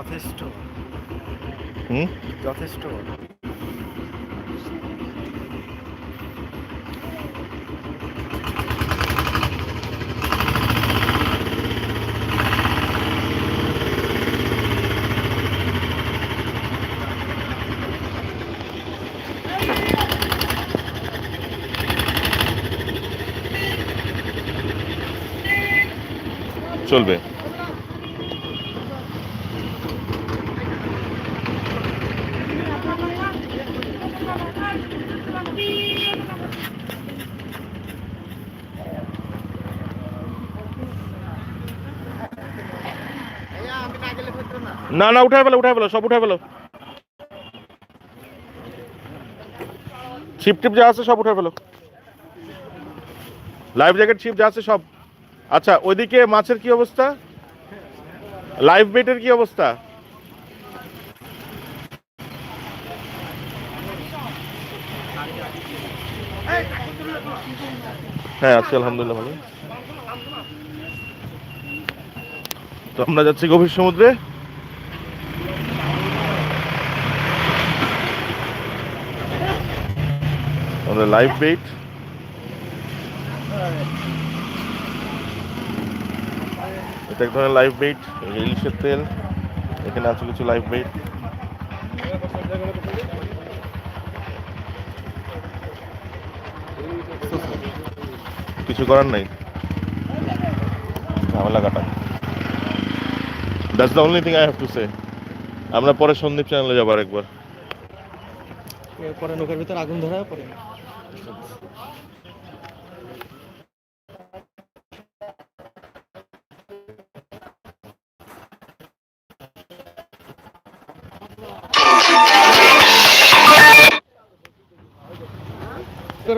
যথেষ্ট। হুম? যথেষ্ট। চলবে। না না, উঠাই ফেলো উঠাই ফেলো, সব উঠাই ফেলো। ছিপ টিপ যা আছে সব উঠাই ফেলো। লাইফ জ্যাকেট, ছিপ যা আছে সব। আচ্ছা ওইদিকে মাছের কি অবস্থা? লাইফ বেটের কি অবস্থা? হ্যাঁ আছি, আলহামদুলিল্লাহ ভালো। তো আমরা যাচ্ছি গভীর সমুদ্রে। আমাদের লাইফ বেট এটা এক ধরনের লাইফ বেট ইলিশের তেল। এখানে আছে কিছু লাইফ বেট কিছু করার নাই। ঝামেলা কাটা that's the only thing I have to say আমরা পরে সন্দীপ চ্যানেলে যাব আরেকবার। পরে নৌকার ভিতর আগুন ধরা পরে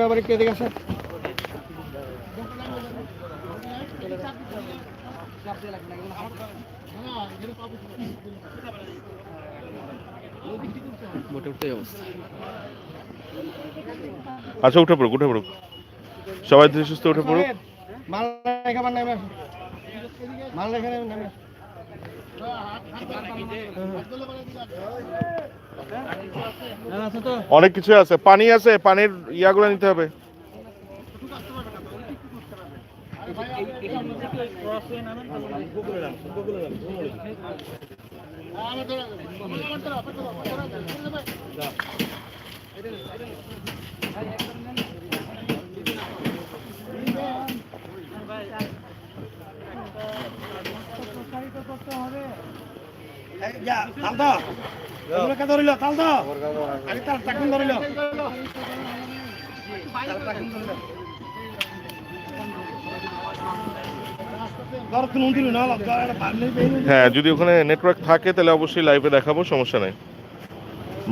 আবার একটু আচ্ছা উঠে পড়ুক উঠে পড়ুক। সবাই ধীরে সুস্থ উঠে পড়ুক। মাল মাল নেমে। অনেক কিছু আছে। পানি আছে পানির ইয়াগুলো নিতে হবে। ধরিল? তাল দাও। আগে তাল টাকুন ধরিল। তাল টাকুন ধরিল। হ্যাঁ যদি ওখানে নেটওয়ার্ক থাকে, তাহলে অবশ্যই লাইভে দেখাবো, সমস্যা নেই।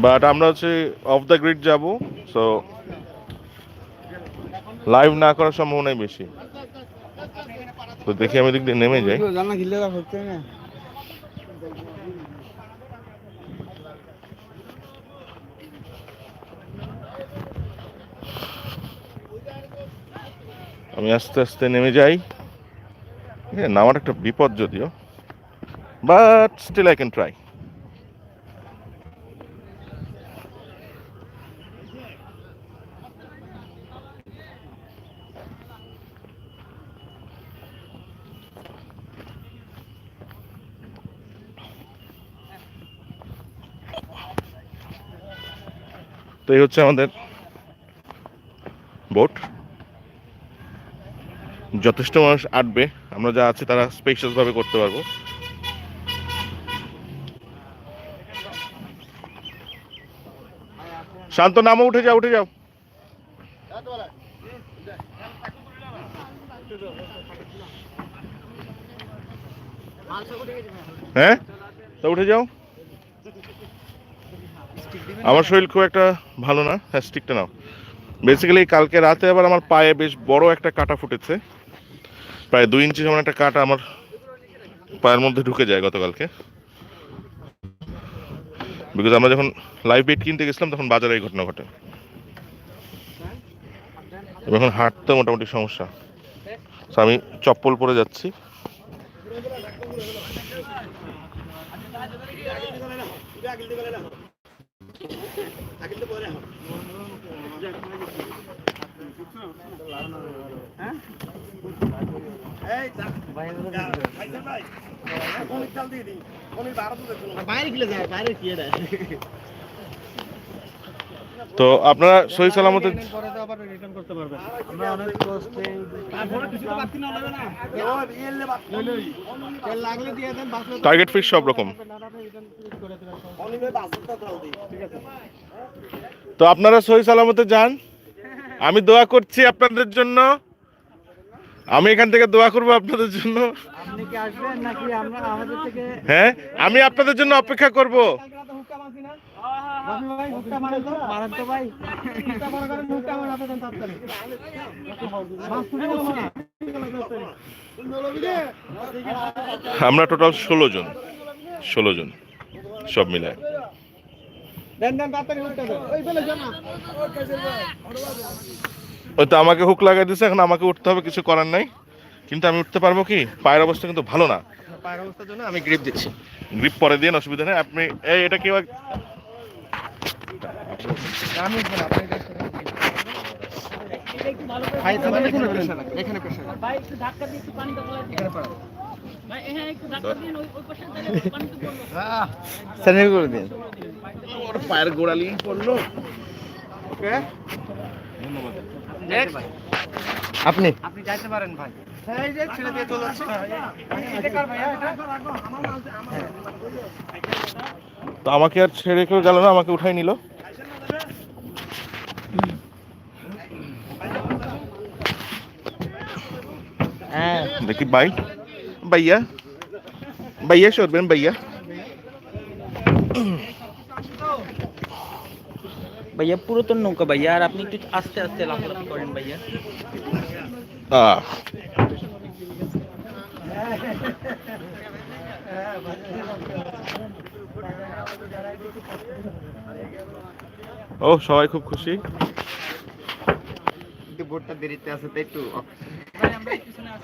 বাট আমরা হচ্ছে অফ দ্য গ্রিড যাব সো লাইভ না করার সম্ভাবনাই বেশি। তো দেখি আমি দিক দিয়ে নেমে যাই। আমি আস্তে আস্তে নেমে যাই। নামার একটা বিপদ যদিও but still I can try তো এই হচ্ছে আমাদের বোট যথেষ্ট মানুষ আটবে। আমরা যা আছে তারা স্পেশাস ভাবে করতে পারব। শান্ত নামও উঠে যাও উঠে যাও। হ্যাঁ? তা উঠে যাও। আমার শরীর খুব একটা ভালো না হ্যাঁ স্টিকটা নাও। বেসিক্যালি কালকে রাতে আবার আমার পায়ে বেশ বড় একটা কাটা ফুটেছে। প্রায় দুই ইঞ্চি সমান একটা কাটা আমার পায়ের মধ্যে ঢুকে যায় গতকালকে। বিকজ আমরা যখন লাইভ বেড কিনতে গেছিলাম, তখন বাজারে এই ঘটনা ঘটে। এখন হাঁটতে মোটামুটি সমস্যা। আমি চপ্পল পরে যাচ্ছি। আগিল দিকে গেলে না আগিল দিকে পরে হ্যাঁ এই ভাই ভাই ভাই কোন চাল দিয়ে দি কোন বারো তো বাইরে গেলে যায় বাইরে কি এটা তো আপনারা সহি সালামতে পরে তো আবার রিটার্ন করতে পারবেন আমরা অনেক কষ্টে তারপরে কিছু তো বাকি না লাগবে না ও এলে বাকি তেল লাগলে দিয়ে দেন বাসলে টার্গেট ফিক্স সব রকম। তো আপনারা সহি সালামতে যান। আমি দোয়া করছি আপনাদের জন্য। আমি এখান থেকে দোয়া করব আপনাদের জন্য। আপনি কি আসবেন নাকি আমরা আমাদের থেকে হ্যাঁ আমি আপনাদের জন্য অপেক্ষা করব। আমরা টোটাল ষোলো জন ষোলো জন সব মিলায়। দেন দেন তাড়াতাড়ি ওই ফেলে জানা ওই তো আমাকে হুক লাগাই দিয়েছে এখন আমাকে উঠতে হবে কিছু করার নাই। কিন্তু আমি উঠতে পারব কি? পায়ের অবস্থা কিন্তু ভালো না। পায়ের অবস্থার জন্য আমি গ্রিপ দিচ্ছি। গ্রিপ পরে দিয়ে অসুবিধা নেই। আপনি এই এটা কেউ আমি উঠবো না, আপনি দেখছেন। ভাই, হ্যাঁ আপনি? আপনি যাইতে পারেন ভাই। এই যে ছেড়ে দিয়ে চলে যাচ্ছে এটা কার ভাইয়া এটা? তো আমাকে আর ছেড়ে কেউ গেল না আমাকে উঠাই নিল। হ্যাঁ। দেখি ভাই। ভাইয়া। ভাইয়া সরবেন ভাইয়া। ভাইয়া পুরাতন নৌকা ভাইয়া আর আপনি একটু আস্তে আস্তে লাফালাফি করেন ভাইয়া। ও সবাই খুব খুশি? কিন্তু বোর্ডটা দেরিতে আছে তাই একটু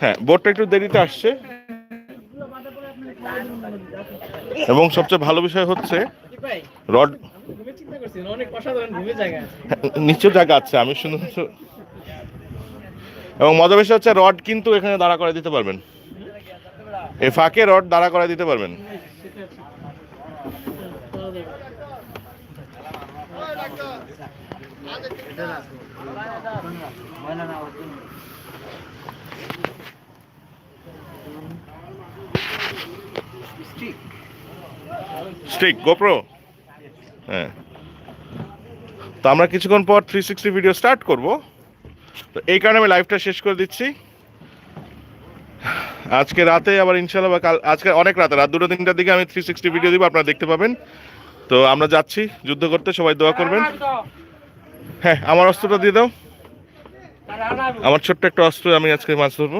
হ্যাঁ বোটটা একটু দেরিতে আসছে। এবং সবচেয়ে ভালো বিষয় হচ্ছে রড ঘুমে জায়গা আছে। আমি শুধু এবং মজা বিষয় হচ্ছে রড কিন্তু এখানে দাঁড়া করে দিতে পারবেন। এ ফাঁকে রড দাঁড়া করে দিতে পারবেন। স্টিক। গোপ্রো হ্যাঁ। তো আমরা কিছুক্ষণ পর থ্রি সিক্সটি ভিডিও স্টার্ট করব। তো এই কারণে আমি লাইভটা শেষ করে দিচ্ছি। আজকে রাতে আবার ইনশাল্লাহ বা কাল আজকে অনেক রাতে, রাত দুটো তিনটার দিকে আমি থ্রি সিক্সটি ভিডিও দিব, আপনারা দেখতে পাবেন। তো আমরা যাচ্ছি, যুদ্ধ করতে, সবাই দোয়া করবেন। হ্যাঁ আমার অস্ত্রটা দিয়ে দাও। আমার ছোট্ট একটা অস্ত্র, আমি আজকে মাছ ধরবো।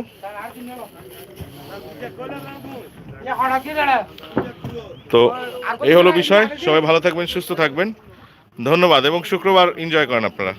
তো এই হলো বিষয়। সবাই ভালো থাকবেন, সুস্থ থাকবেন। ধন্যবাদ এবং শুক্রবার এনজয় করেন আপনারা।